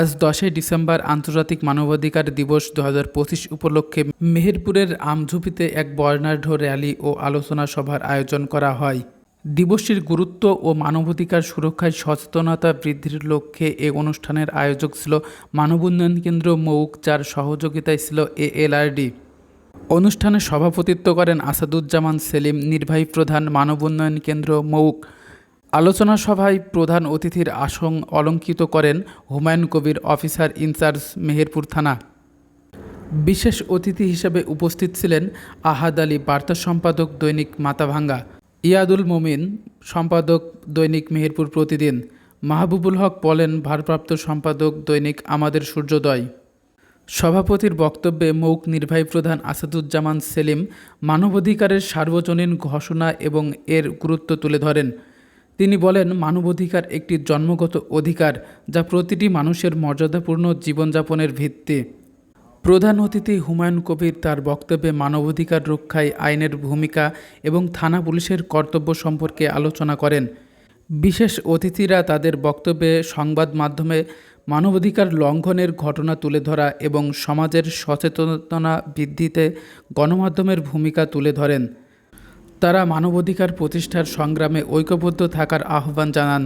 আজ দশই ডিসেম্বর আন্তর্জাতিক মানবাধিকার দিবস দু হাজার পঁচিশ উপলক্ষে মেহেরপুরের আমঝুপিতে এক বর্ণাঢ্য র্যালি ও আলোচনা সভার আয়োজন করা হয়। দিবসটির গুরুত্ব ও মানবাধিকার সুরক্ষায় সচেতনতা বৃদ্ধির লক্ষ্যে এ অনুষ্ঠানের আয়োজক ছিল মানব উন্নয়ন কেন্দ্র মৌক, যার সহযোগিতায় ছিল এএলআরডি। অনুষ্ঠানে সভাপতিত্ব করেন আসাদুজ্জামান সেলিম, নির্বাহী প্রধান মানব উন্নয়ন কেন্দ্র মৌক। আলোচনা সভায় প্রধান অতিথির আসন অলঙ্কিত করেন Humayun Kabir officer in charge Meherpur থানা। বিশেষ অতিথি হিসেবে উপস্থিত ছিলেন আহাদ আলী বার্তা সম্পাদক দৈনিক মাতাভাঙ্গা, ইয়াদুল মোমিন সম্পাদক দৈনিক মেহেরপুর প্রতিদিন, মাহবুবুল হক বলেন ভারপ্রাপ্ত সম্পাদক দৈনিক আমাদের সূর্যোদয়। সভাপতির বক্তব্যে মৌক নির্বাহী প্রধান আসাদুজ্জামান সেলিম মানবাধিকারের সার্বজনীন ঘোষণা এবং এর গুরুত্ব তুলে ধরেন। তিনি বলেন, মানবাধিকার একটি জন্মগত অধিকার যা প্রতিটি মানুষের মর্যাদাপূর্ণ জীবনযাপনের ভিত্তি। প্রধান অতিথি হুমায়ুন কবির তার বক্তব্যে মানবাধিকার রক্ষায় আইনের ভূমিকা এবং থানা পুলিশের কর্তব্য সম্পর্কে আলোচনা করেন। বিশেষ অতিথিরা তাদের বক্তব্যে সংবাদ মাধ্যমে মানবাধিকার লঙ্ঘনের ঘটনা তুলে ধরা এবং সমাজের সচেতনতা বৃদ্ধিতে গণমাধ্যমের ভূমিকা তুলে ধরেন। তারা মানবাধিকার প্রতিষ্ঠার সংগ্রামে ঐক্যবদ্ধ থাকার আহ্বান জানান।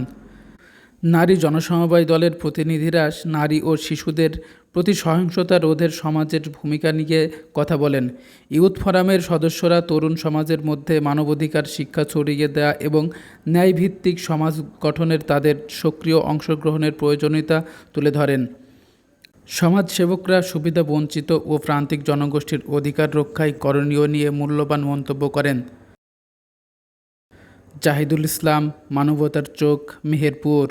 নারী জনসমবায় দলের প্রতিনিধিরা নারী ও শিশুদের প্রতি সহিংসতা রোধের সমাজের ভূমিকা নিয়ে কথা বলেন। ইউথ ফোরামের সদস্যরা তরুণ সমাজের মধ্যে মানবাধিকার শিক্ষা ছড়িয়ে দেওয়া এবং ন্যায়ভিত্তিক সমাজ গঠনের তাদের সক্রিয় অংশগ্রহণের প্রয়োজনীয়তা তুলে ধরেন। সমাজসেবকরা সুবিধা বঞ্চিত ও প্রান্তিক জনগোষ্ঠীর অধিকার রক্ষায় করণীয় নিয়ে মূল্যবান মন্তব্য করেন। জাহিদুল ইসলাম মানবতার চোখ মেহেরপুর।